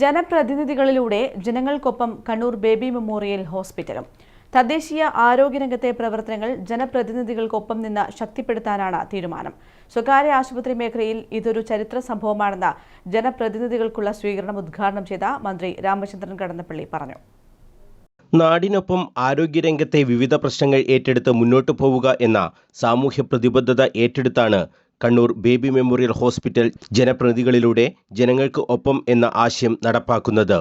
ജനപ്രതിനിധികളിലൂടെ ജനങ്ങൾക്കൊപ്പം Kannur Baby memorial ഹോസ്പിറ്റലും. തദ്ദേശീയ ആരോഗ്യരംഗത്തെ പ്രവർത്തനങ്ങൾ ജനപ്രതിനിധികൾക്കൊപ്പം നിന്ന് ശക്തിപ്പെടുത്താനാണ് തീരുമാനം. സ്വകാര്യ ആശുപത്രി മേഖലയിൽ ഇതൊരു ചരിത്ര സംഭവമാണെന്ന് ജനപ്രതിനിധികൾക്കുള്ള സ്വീകരണം ഉദ്ഘാടനം ചെയ്ത മന്ത്രി രാമചന്ദ്രൻ കടന്നപ്പള്ളി പറഞ്ഞു. നാടിനൊപ്പം ആരോഗ്യരംഗത്തെ വിവിധ പ്രശ്നങ്ങൾ ഏറ്റെടുത്ത് മുന്നോട്ടു പോവുക എന്ന സാമൂഹ്യ പ്രതിബദ്ധത ഏറ്റെടുത്താണ് കണ്ണൂർ ബേബി മെമ്മോറിയൽ ഹോസ്പിറ്റൽ ജനപ്രതിനിധികളിലൂടെ ജനങ്ങൾക്ക് ഒപ്പം എന്ന ആശയം നടപ്പാക്കുന്നത്.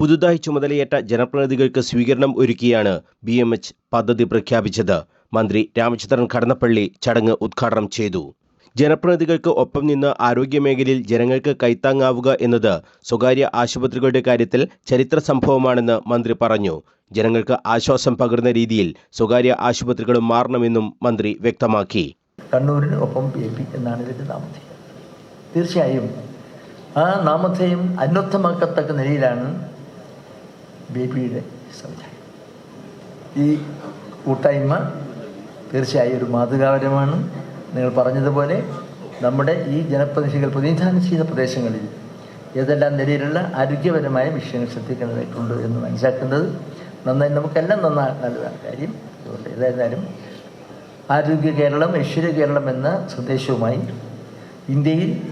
പുതുതായി ചുമതലയേറ്റ ജനപ്രതിനിധികൾക്ക് സ്വീകരണം ഒരുക്കിയാണ് ബി എം എച്ച് പദ്ധതി പ്രഖ്യാപിച്ചത്. മന്ത്രി രാമചന്ദ്രൻ കടന്നപ്പള്ളി ചടങ്ങ് ഉദ്ഘാടനം ചെയ്തു. ജനപ്രതിനിധികൾക്ക് ഒപ്പം നിന്ന് ആരോഗ്യമേഖലയിൽ ജനങ്ങൾക്ക് കൈത്താങ്ങാവുക എന്നത് സ്വകാര്യ ആശുപത്രികളുടെ കാര്യത്തിൽ ചരിത്ര സംഭവമാണെന്ന് മന്ത്രി പറഞ്ഞു. ജനങ്ങൾക്ക് ആശ്വാസം പകരുന്ന രീതിയിൽ സ്വകാര്യ ആശുപത്രികളും മാറണമെന്നും മന്ത്രി വ്യക്തമാക്കി. കണ്ണൂരിന് ഒപ്പം എ പി എന്നാണ് ഇതിന്റെ നാമധേയം. തീർച്ചയായും ആ നാമധേയം അന്വർത്ഥമാക്കത്തക്ക നിലയിലാണ് ബി പിയുടെ സംവിധാനം ഈ കൂട്ടായ്മ തീർച്ചയായും ഒരു മാതൃകാപരമാണ്. നിങ്ങൾ പറഞ്ഞതുപോലെ നമ്മുടെ ഈ ജനപ്രതിനിധികൾ പ്രതിനിധാനം ചെയ്ത പ്രദേശങ്ങളിൽ ഏതെല്ലാം നിലയിലുള്ള ആരോഗ്യപരമായ വിഷയങ്ങൾ ശ്രദ്ധിക്കേണ്ടതായിട്ടുണ്ട് എന്ന് മനസ്സിലാക്കുന്നത് നന്നായി നമുക്കെല്ലാം നന്നാ നല്ലതാണ് കാര്യം. അതുകൊണ്ട് ഏതായിരുന്നാലും ആരോഗ്യ കേരളം ഐശ്വര്യ കേരളം എന്ന സന്ദേശവുമായി ഇന്ത്യയിൽ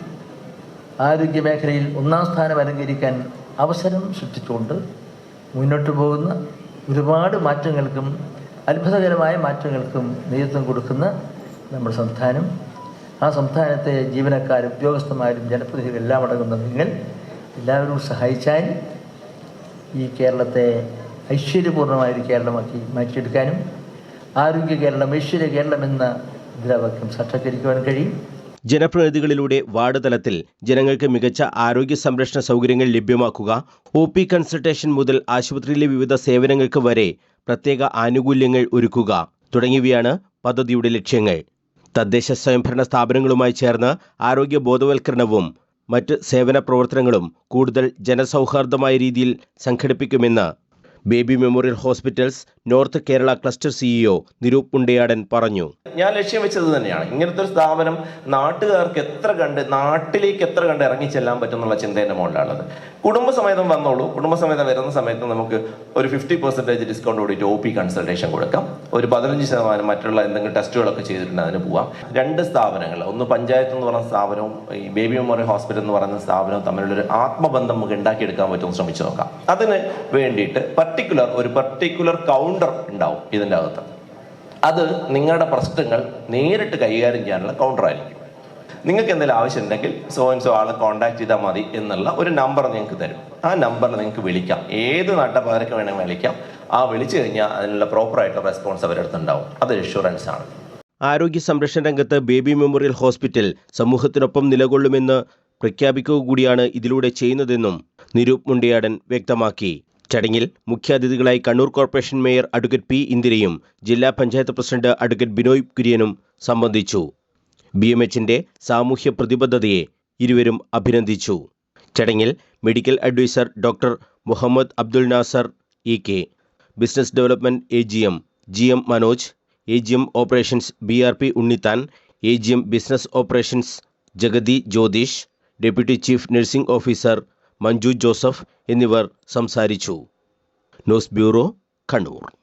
ആരോഗ്യ മേഖലയിൽ ഒന്നാം സ്ഥാനം അലങ്കരിക്കാൻ അവസരം സൃഷ്ടിച്ചുകൊണ്ട് മുന്നോട്ട് പോകുന്ന ഒരുപാട് മാറ്റങ്ങൾക്കും അത്ഭുതകരമായ മാറ്റങ്ങൾക്കും നേതൃത്വം കൊടുക്കുന്ന നമ്മുടെ സംസ്ഥാനം. ആ സംസ്ഥാനത്തെ ജീവനക്കാരും ഉദ്യോഗസ്ഥന്മാരും ജനപ്രതിനിധികളും എല്ലാം അടങ്ങുന്ന നിങ്ങൾ എല്ലാവരും സഹായിച്ചാൽ ഈ കേരളത്തെ ഐശ്വര്യപൂർണമായൊരു കേരളമാക്കി മാറ്റിയെടുക്കാനും ആരോഗ്യ കേരളം ഐശ്വര്യ കേരളം എന്ന മുദ്രാവാക്യം സാക്ഷാത്കരിക്കുവാൻ കഴിയും. ജനപ്രതിനിധികളിലൂടെ വാർഡ് തലത്തിൽ ജനങ്ങൾക്ക് മികച്ച ആരോഗ്യ സംരക്ഷണ സൗകര്യങ്ങൾ ലഭ്യമാക്കുക ഒ പി കൺസൾട്ടേഷൻ മുതൽ ആശുപത്രിയിലെ വിവിധ സേവനങ്ങൾക്ക് വരെ പ്രത്യേക ആനുകൂല്യങ്ങൾ ഒരുക്കുക തുടങ്ങിയവയാണ് പദ്ധതിയുടെ ലക്ഷ്യങ്ങൾ. തദ്ദേശ സ്വയംഭരണ സ്ഥാപനങ്ങളുമായി ചേർന്ന് ആരോഗ്യ ബോധവൽക്കരണവും മറ്റ് സേവന പ്രവർത്തനങ്ങളും കൂടുതൽ ജനസൗഹാർദ്ദമായ രീതിയിൽ സംഘടിപ്പിക്കുമെന്ന് Baby Memorial Hospitals North Kerala cluster CEO Nirup Mundayadan പറഞ്ഞു. ഞാൻ ലക്ഷ്യം വെച്ചത് തന്നെയാണ്. ഇങ്ങനത്തെ ഒരു സ്ഥാപനം നാട്ടുകാർക്ക് എത്ര കണ്ട് നാട്ടിലേക്ക് എത്ര കണ്ട് ഇറങ്ങിച്ചെല്ലാൻ പറ്റും എന്നുള്ള ചിന്തേന്റെ മുകളിലാണത് കുടുംബസമേതം വന്നോളൂ. കുടുംബസമേതം വരുന്ന സമയത്ത് നമുക്ക് ഒരു ഫിഫ്റ്റി പെർസെന്റേജ് ഡിസ്കൗണ്ട് കൂടിയിട്ട് ഒ പി കൺസൾട്ടേഷൻ കൊടുക്കാം. ഒരു പതിനഞ്ച് ശതമാനം മറ്റുള്ള എന്തെങ്കിലും ടെസ്റ്റുകളൊക്കെ ചെയ്തിട്ടുണ്ട് അതിന് പോവാം. രണ്ട് സ്ഥാപനങ്ങൾ. ഒന്ന് പഞ്ചായത്ത് എന്ന് പറയുന്ന സ്ഥാപനവും ഈ ബേബി മെമ്മോറിയൽ ഹോസ്പിറ്റൽ എന്ന് പറയുന്ന സ്ഥാപനവും തമ്മിലുള്ളൊരു ആത്മബന്ധം നമുക്ക് ഉണ്ടാക്കിയെടുക്കാൻ പറ്റുമെന്ന് ശ്രമിച്ചു നോക്കാം. അതിന് വേണ്ടിയിട്ട് പർട്ടിക്കുലർ ഒരു പർട്ടിക്കുലർ കൗണ്ടർ ഉണ്ടാവും ഇതിന്റെ അകത്ത്. അത് നിങ്ങളുടെ പ്രശ്നങ്ങൾ നേരിട്ട് കൈകാര്യം ചെയ്യാനുള്ള കൗണ്ടർ ആയിരിക്കും. നിങ്ങൾക്ക് എന്തെങ്കിലും ആവശ്യമുണ്ടെങ്കിൽ സോ ആൻഡ് സോ ആളെ കോൺടാക്ട് ചെയ്താൽ മതി എന്നുള്ള ഒരു നമ്പർ നിങ്ങൾക്ക് തരും. ആ നമ്പർ നിങ്ങൾക്ക് വിളിക്കാം. ഏത് നാട്ടപ്പാതയ്ക്ക് വേണമെങ്കിൽ വിളിക്കാം. ആ വിളിച്ചു കഴിഞ്ഞാൽ അതിനുള്ള പ്രോപ്പറായിട്ട് റെസ്പോൺസ് അവരുടെ അടുത്തുണ്ടാവും അത് ഇൻഷുറൻസ് ആണ്. ആരോഗ്യ സംരക്ഷണ രംഗത്ത് ബേബി മെമ്മോറിയൽ ഹോസ്പിറ്റൽ സമൂഹത്തിനൊപ്പം നിലകൊള്ളുമെന്ന് പ്രഖ്യാപിക്കുക കൂടിയാണ് ഇതിലൂടെ ചെയ്യുന്നതെന്നും നിരൂപ് മുണ്ടിയാടൻ വ്യക്തമാക്കി. ചടങ്ങിൽ മുഖ്യാതിഥികളായി Kannur corporation mayor advocate P ഇന്ദിരയും ജില്ലാ പഞ്ചായത്ത് പ്രസിഡന്റ് അഡ്വക്കേറ്റ് ബിനോയ് കുര്യനും സംബന്ധിച്ചു. ബി എം എച്ചിന്റെ സാമൂഹ്യ പ്രതിബദ്ധതയെ ഇരുവരും അഭിനന്ദിച്ചു. ചടങ്ങിൽ medical adviser doctor Muhammad Abdul Nasar E K. Business development A G M G M Manoj A G M operations B R P Unnithan A G M business operations Jagathi Jyothish deputy chief nursing officer Manju Joseph എന്നിവർ സംസാരിച്ചു. News bureau Kannur.